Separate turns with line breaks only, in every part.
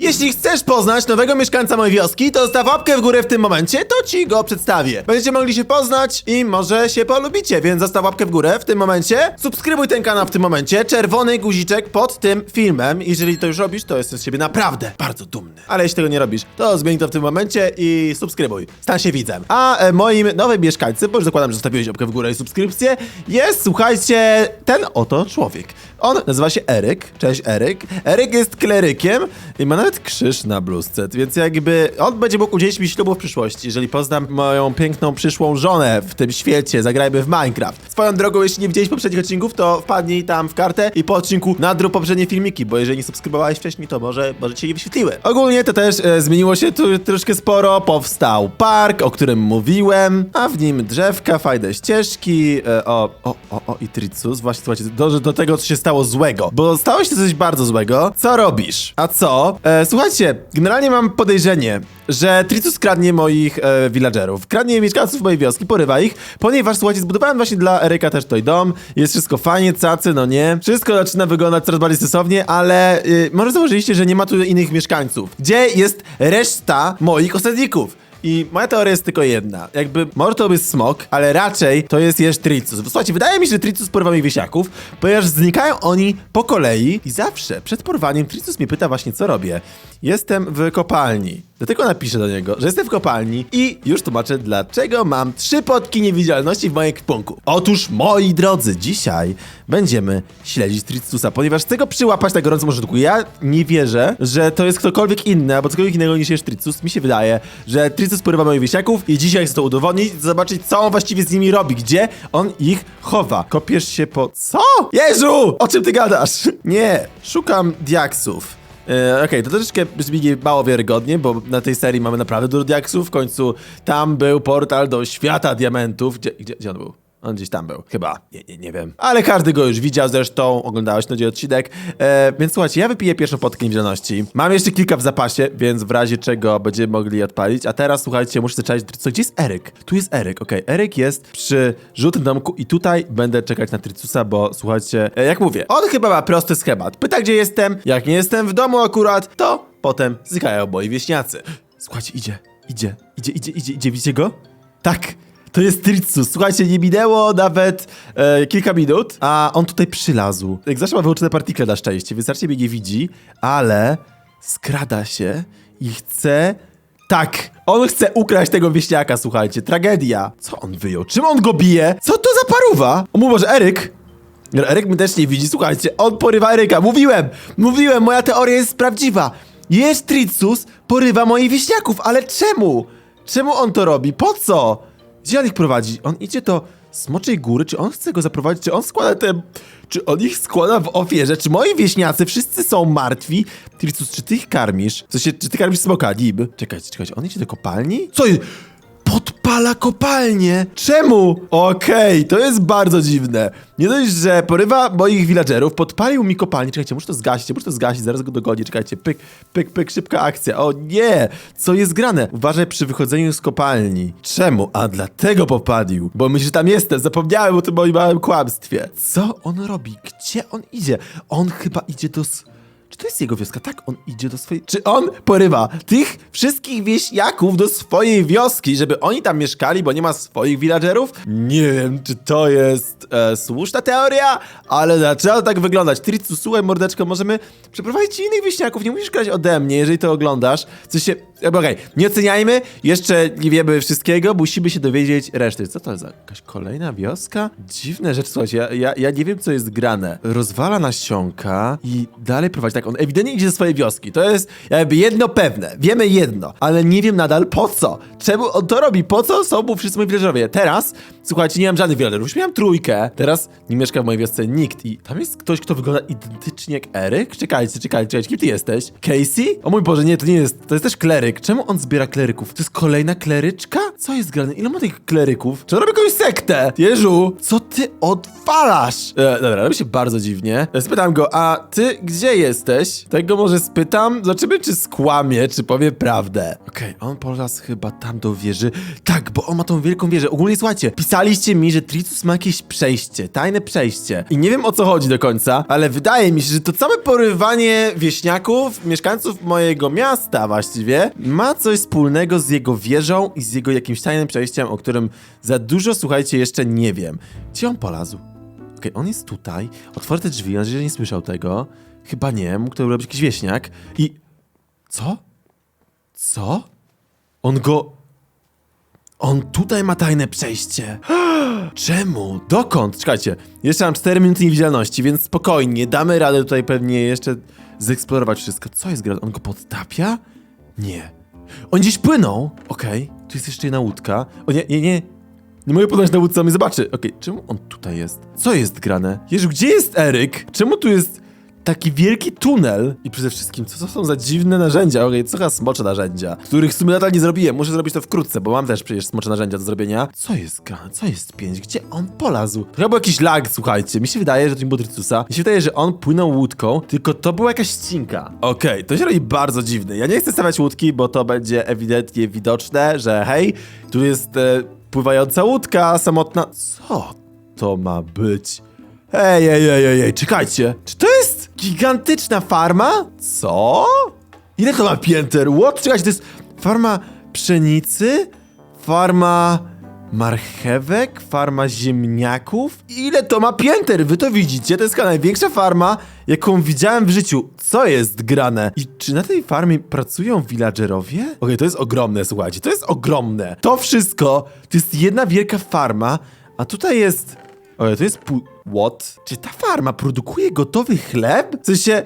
Jeśli chcesz poznać nowego mieszkańca mojej wioski, to zostaw łapkę w górę w tym momencie, to ci go przedstawię. Będziecie mogli się poznać i może się polubicie, więc zostaw łapkę w górę w tym momencie. Subskrybuj ten kanał w tym momencie, czerwony guziczek pod tym filmem. Jeżeli to już robisz, to jestem z siebie naprawdę bardzo dumny. Ale jeśli tego nie robisz, to zmień to w tym momencie i subskrybuj. Stań się widzem. A e, moim nowym mieszkańcem, bo już zakładam, że zostawiłeś łapkę w górę i subskrypcję, jest, słuchajcie, ten oto człowiek. On nazywa się Eryk. Cześć Eryk. Eryk jest klerykiem i ma nawet krzyż na bluzce, więc jakby on będzie mógł udzielić mi ślubu w przyszłości, jeżeli poznam moją piękną przyszłą żonę w tym świecie. Zagrajmy w Minecraft. Swoją drogą, jeśli nie widziałeś poprzednich odcinków, to wpadnij tam w kartę i po odcinku nadrób poprzednie filmiki, bo jeżeli nie subskrybowałeś wcześniej, to może, może cię nie wyświetliły. Ogólnie to też e, zmieniło się tu troszkę sporo. Powstał park, o którym mówiłem, a w nim drzewka, fajne ścieżki, e, o, o, o, o i Tricus. Właśnie, słuchajcie, do, do tego, co się stało złego, bo stało się coś bardzo złego. Co robisz? A co? E, słuchajcie, generalnie mam podejrzenie, że Tricus kradnie moich e, villagerów, kradnie mieszkańców mojej wioski, porywa ich, ponieważ, słuchajcie, zbudowałem właśnie dla Eryka też tutaj dom, jest wszystko fajnie, cacy, no nie? Wszystko zaczyna wyglądać coraz bardziej sensownie, ale y, może założyliście, że nie ma tu innych mieszkańców. Gdzie jest reszta moich osadników? I moja teoria jest tylko jedna. Jakby, może to być smok, ale raczej to jest jeszcze Tricus. Słuchajcie, wydaje mi się, że Tricus porywa mi wiesiaków, ponieważ znikają oni po kolei i zawsze przed porwaniem Tricus mnie pyta właśnie, co robię. Jestem w kopalni. Dlatego napiszę do niego, że jestem w kopalni i już tłumaczę, dlaczego mam trzy potki niewidzialności w moim kpunku. Otóż, moi drodzy, dzisiaj będziemy śledzić Tricusa, ponieważ chcę go przyłapać na gorącym użytku. Ja nie wierzę, że to jest ktokolwiek inny, albo cokolwiek innego niż jest Tricus. Mi się wydaje, że Tricus porywa moich wiesiaków i dzisiaj chcę to udowodnić, zobaczyć, co on właściwie z nimi robi, gdzie on ich chowa. Kopiesz się po... Co? Jezu! O czym ty gadasz? Nie, szukam diaksów. E, Okej, to troszeczkę brzmi mało wiarygodnie, bo na tej serii mamy naprawdę dużo diaksów. W końcu tam był portal do świata diamentów. Gdzie, gdzie, gdzie on był? On gdzieś tam był, chyba. Nie, nie, nie wiem. Ale każdy go już widział zresztą, oglądałeś ten odcinek. E, więc słuchajcie, ja wypiję pierwszą potkę niewidzialności. Mam jeszcze kilka w zapasie, więc w razie czego będziemy mogli odpalić. A teraz słuchajcie, muszę zacząć. Co, gdzie jest Eryk? Tu jest Eryk, okej. Eryk jest przy żółtym domku i tutaj będę czekać na Tricusa, bo słuchajcie, e, jak mówię, on chyba ma prosty schemat. Pyta, gdzie jestem. Jak nie jestem w domu akurat, to potem znikają moi wieśniacy. Słuchajcie, idzie, idzie, idzie, idzie, idzie, idzie, widzicie go? Tak, to jest Tricus. Słuchajcie, nie minęło nawet e, kilka minut, a on tutaj przylazł. Jak zawsze ma wyłączone partikle na szczęście, więc raczej mnie nie widzi, ale skrada się i chce... Tak, on chce ukraść tego wieśniaka, słuchajcie. Tragedia. Co on wyjął? Czym on go bije? Co to za paruwa? O mój Boże, Eryk! Eryk mnie też nie widzi, słuchajcie, on porywa Eryka. Mówiłem, mówiłem, moja teoria jest prawdziwa. Jest Tricus, porywa moich wieśniaków, ale czemu? Czemu on to robi? Po co? Gdzie on ich prowadzi? On idzie do Smoczej Góry? Czy on chce go zaprowadzić? Czy on składa te... Czy on ich składa w ofierze? Czy moi wieśniacy wszyscy są martwi? Tricus, czy ty ich karmisz? W sensie, czy ty karmisz smoka? Nib? Czekajcie, czekajcie, on idzie do kopalni? Co jest? Podpala kopalnię! Czemu? Okej, to jest bardzo dziwne. Nie dość, że porywa moich villagerów, podpalił mi kopalnię. Czekajcie, muszę to zgasić, muszę to zgasić, zaraz go dogonię. Czekajcie, pyk, pyk, pyk, szybka akcja. O nie! Co jest grane? Uważaj przy wychodzeniu z kopalni. Czemu? A dlatego popalił. Bo myślę, że tam jestem, zapomniałem o tym moim małym kłamstwie. Co on robi? Gdzie on idzie? On chyba idzie do... czy to jest jego wioska? Tak, on idzie do swojej... Czy on porywa tych wszystkich wieśniaków do swojej wioski, żeby oni tam mieszkali, bo nie ma swoich villagerów? Nie wiem, czy to jest e, słuszna teoria, ale zaczęło tak wyglądać. Tricu, słuchaj, mordeczko, możemy przeprowadzić innych wieśniaków, nie musisz grać ode mnie, jeżeli to oglądasz. Się... e, Okej, nie oceniajmy, jeszcze nie wiemy wszystkiego, musimy się dowiedzieć reszty. Co to za jakaś kolejna wioska? Dziwne rzeczy, słuchajcie, ja, ja, ja nie wiem, co jest grane. Rozwala nasionka i dalej prowadzi tak, on ewidentnie idzie ze swojej wioski. To jest jakby jedno pewne. Wiemy jedno, ale nie wiem nadal po co. Czemu on to robi? Po co są mu wszyscy moi villagerowie? Teraz, słuchajcie, nie mam żadnych. Już miałem trójkę. Teraz nie mieszka w mojej wiosce nikt. I tam jest ktoś, kto wygląda identycznie jak Eryk? Czekajcie, czekajcie, czekajcie. Kim ty jesteś? Casey? O mój Boże, nie, to nie jest. To jest też kleryk. Czemu on zbiera kleryków? To jest kolejna kleryczka? Co jest grane? Ile ma tych kleryków? Czy on robi jakąś sektę? Jeżu, co ty odwalasz? E, dobra, robi się bardzo dziwnie. E, Spytam go, a ty gdzie jesteś? Tego może spytam? Zobaczymy, czy skłamie, czy powie prawdę. Okej, on polazł chyba tam do wieży. Tak, bo on ma tą wielką wieżę. Ogólnie słuchajcie, pisałem Pisaliście mi, że Tricus ma jakieś przejście, tajne przejście. I nie wiem o co chodzi do końca, ale wydaje mi się, że to całe porywanie wieśniaków, mieszkańców mojego miasta właściwie, ma coś wspólnego z jego wieżą i z jego jakimś tajnym przejściem, o którym za dużo, słuchajcie, jeszcze nie wiem. Gdzie on polazł? Okej, on jest tutaj. Otwarte drzwi, że nie słyszał tego. Chyba nie, mógł to robić jakiś wieśniak. I... Co? Co? On go... On tutaj ma tajne przejście. Czemu? Dokąd? Czekajcie, jeszcze mam 4 minuty niewidzialności, więc spokojnie, damy radę tutaj pewnie jeszcze zeksplorować wszystko. Co jest gra? On go podtapia? Nie. On gdzieś płynął. Okej, tu jest jeszcze jedna łódka. O nie, nie, nie. Nie mogę podać na łódce, on mnie zobaczy. Okej, czemu on tutaj jest? Co jest grane? Jezu, gdzie jest Eryk? Czemu tu jest taki wielki tunel? I przede wszystkim, co to są za dziwne narzędzia? Okej, co chyba smocze narzędzia, których w sumie nadal nie zrobiłem. Muszę zrobić to wkrótce, bo mam też przecież smocze narzędzia do zrobienia. Co jest grane? Co jest pięć? Gdzie on polazł? To był jakiś lag, słuchajcie. Mi się wydaje, że to nie było. Mi się wydaje, że on płynął łódką, tylko to była jakaś ścinka. Okej, to się robi bardzo dziwne. Ja nie chcę stawiać łódki, bo to będzie ewidentnie widoczne, że hej, tu jest e, pływająca łódka samotna. Co to ma być? Ej, ej, ej, ej, ej, czekajcie. Czy to gigantyczna farma? Co? Ile to ma pięter? What? Czekajcie, to jest farma pszenicy? Farma marchewek? Farma ziemniaków? Ile to ma pięter? Wy to widzicie? To jest chyba największa farma, jaką widziałem w życiu. Co jest grane? I czy na tej farmie pracują villagerowie? Okej, to jest ogromne, słuchajcie, to jest ogromne. To wszystko, to jest jedna wielka farma, a tutaj jest... Ojej, to jest pół... What? Czy ta farma produkuje gotowy chleb? W sensie...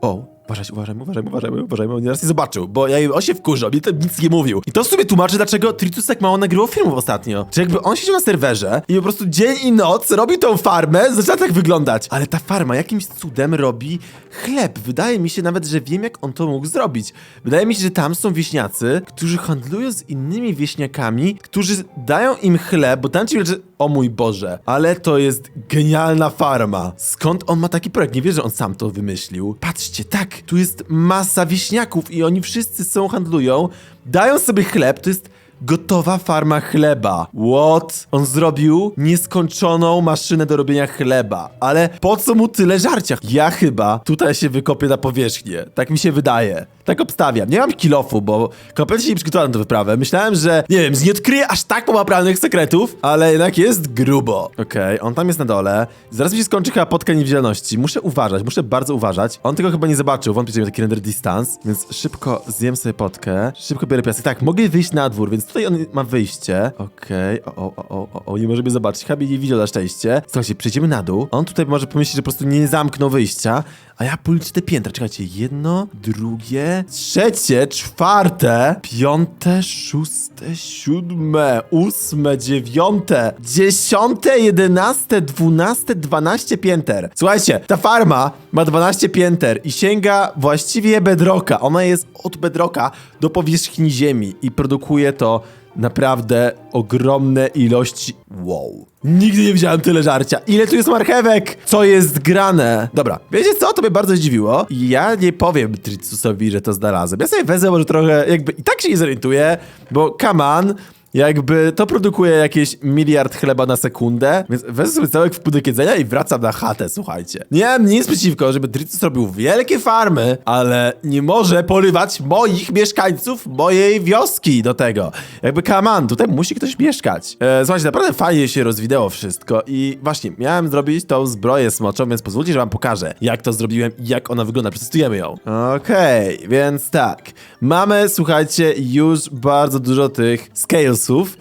O, uważajcie, uważajmy, uważajmy, uważajmy, uważajmy, on nieraz nie zobaczył, bo ja on się wkurzył, mi to nic nie mówił. I to w sobie tłumaczy, dlaczego Tritus tak mało nagrywał filmów ostatnio. Czy jakby on siedział na serwerze i po prostu dzień i noc robi tą farmę, zaczyna tak wyglądać. Ale ta farma jakimś cudem robi chleb. Wydaje mi się nawet, że wiem, jak on to mógł zrobić. Wydaje mi się, że tam są wieśniacy, którzy handlują z innymi wieśniakami, którzy dają im chleb, bo tam ci że o mój Boże, ale to jest genialna farma. Skąd on ma taki projekt? Nie wierzę, że on sam to wymyślił. Patrzcie, tak, tu jest masa wieśniaków i oni wszyscy są, handlują, dają sobie chleb, to jest gotowa farma chleba. What? On zrobił nieskończoną maszynę do robienia chleba. Ale po co mu tyle żarcia? Ja chyba tutaj się wykopię na powierzchnię. Tak mi się wydaje. Tak obstawiam. Nie mam kilofu, bo kompletnie nie przygotowałem do wyprawę. Myślałem, że, nie wiem, nie odkryję aż tak połapalnych sekretów, ale jednak jest grubo. Okej, on tam jest na dole. Zaraz mi się skończy chyba podka niewidzialności. Muszę uważać, muszę bardzo uważać. On tego chyba nie zobaczył, wątpię, że miał taki render distance, więc szybko zjem sobie potkę. Szybko biorę piasek. Tak, mogę wyjść na dwór, więc tutaj on ma wyjście. Okej, o, o, o, o, o, o, nie może mnie zobaczyć. Mnie nie widział na szczęście. Słuchajcie, przejdziemy na dół. On tutaj może pomyśleć, że po prostu nie zamknął wyjścia, a ja policzę te piętra. Czekajcie, jedno, drugie, trzecie, czwarte, piąte, szóste, siódme, ósme, dziewiąte, dziesiąte, jedenaste, dwunaste, dwanaście pięter. Słuchajcie, ta farma ma 12 pięter i sięga właściwie bedroka. Ona jest od bedroka do powierzchni ziemi i produkuje to naprawdę ogromne ilości. Wow. Nigdy nie widziałem tyle żarcia. Ile tu jest marchewek? Co jest grane? Dobra, wiecie co? To mnie bardzo zdziwiło. Ja nie powiem Tricusowi, że to znalazłem. Ja sobie wezmę może trochę, jakby i tak się nie zorientuję, bo on, jakby to produkuje jakieś miliard chleba na sekundę, więc wezmę sobie całek w pudełek jedzenia i wracam na chatę, słuchajcie. Nie mam nic przeciwko, żeby Tricus robił wielkie farmy, ale nie może porywać moich mieszkańców mojej wioski do tego. Jakby on, tutaj musi ktoś mieszkać. E, słuchajcie, naprawdę fajnie się rozwinęło wszystko i właśnie miałem zrobić tą zbroję smoczą, więc pozwólcie, że wam pokażę, jak to zrobiłem i jak ona wygląda. Przetestujemy ją. Okej, więc tak. Mamy, słuchajcie, już bardzo dużo tych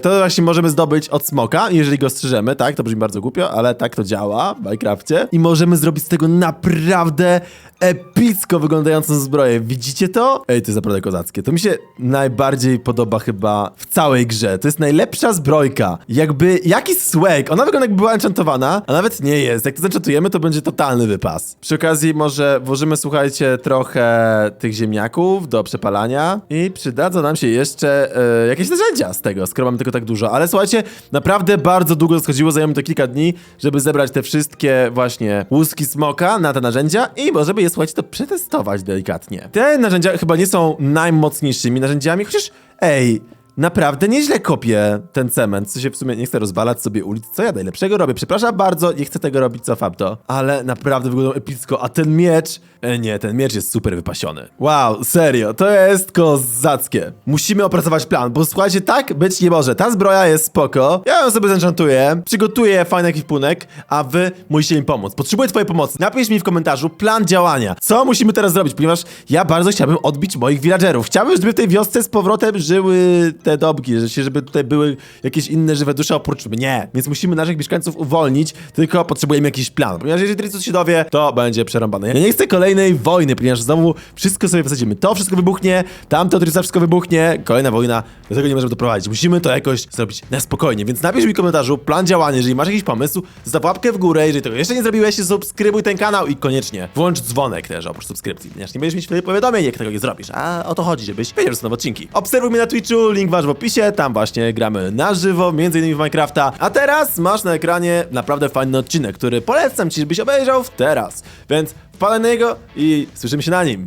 To właśnie możemy zdobyć od smoka, jeżeli go strzyżemy, tak? To brzmi bardzo głupio, ale tak to działa w Minecrafcie. I możemy zrobić z tego naprawdę epicko wyglądającą zbroję. Widzicie to? Ej, to jest naprawdę kozackie. To mi się najbardziej podoba chyba w całej grze. To jest najlepsza zbrojka. Jakby jakiś swag. Ona wygląda jakby była enchantowana, a nawet nie jest. Jak to zenchantujemy, to będzie totalny wypas. Przy okazji może włożymy, słuchajcie, trochę tych ziemniaków do przepalania i przydadzą nam się jeszcze e, jakieś narzędzia z tego, skoro mamy tego tak dużo. Ale słuchajcie, naprawdę bardzo długo schodziło, zajęło mi to kilka dni, żeby zebrać te wszystkie właśnie łuski smoka na te narzędzia i możemy je, słuchajcie, to przetestować delikatnie. Te narzędzia chyba nie są najmocniejszymi narzędziami, chociaż ej, naprawdę nieźle kopię ten cement. Co się w sumie nie chcę rozwalać sobie ulic. Co ja najlepszego robię? Przepraszam bardzo, nie chcę tego robić, cofam to. Ale naprawdę wygląda epicko. A ten miecz... E, nie, ten miecz jest super wypasiony. Wow, serio, to jest kozackie. Musimy opracować plan, bo słuchajcie, tak być nie może. Ta zbroja jest spoko. Ja ją sobie zenchantuję, przygotuję fajny ekwipunek, a wy musicie mi pomóc. Potrzebuję twojej pomocy. Napisz mi w komentarzu plan działania. Co musimy teraz zrobić, ponieważ ja bardzo chciałbym odbić moich villagerów. Chciałbym, żeby w tej wiosce z powrotem żyły te dobki, żeby tutaj były jakieś inne żywe dusze oprócz mnie. Więc musimy naszych mieszkańców uwolnić, tylko potrzebujemy jakiś plan. Ponieważ jeżeli Tricus się dowie, to będzie przerąbane. Ja nie chcę kolejnej wojny, ponieważ znowu wszystko sobie wysadzimy. To wszystko wybuchnie, tamto Tricusa wszystko wybuchnie, kolejna wojna, do tego nie możemy doprowadzić. Musimy to jakoś zrobić na spokojnie, więc napisz mi w komentarzu plan działania, jeżeli masz jakiś pomysł, zostaw łapkę w górę, jeżeli tego jeszcze nie zrobiłeś, subskrybuj ten kanał i koniecznie włącz dzwonek też oprócz subskrypcji, ponieważ nie będziesz mieć wtedy powiadomień, jak tego nie zrobisz, a o to chodzi, żebyś wiedział, że są nowe odcinki. Obserwuj mnie na Twitchu, link masz w opisie, tam właśnie gramy na żywo, między innymi w Minecrafta, a teraz masz na ekranie naprawdę fajny odcinek, który polecam ci, żebyś obejrzał teraz, więc niego i słyszymy się na nim.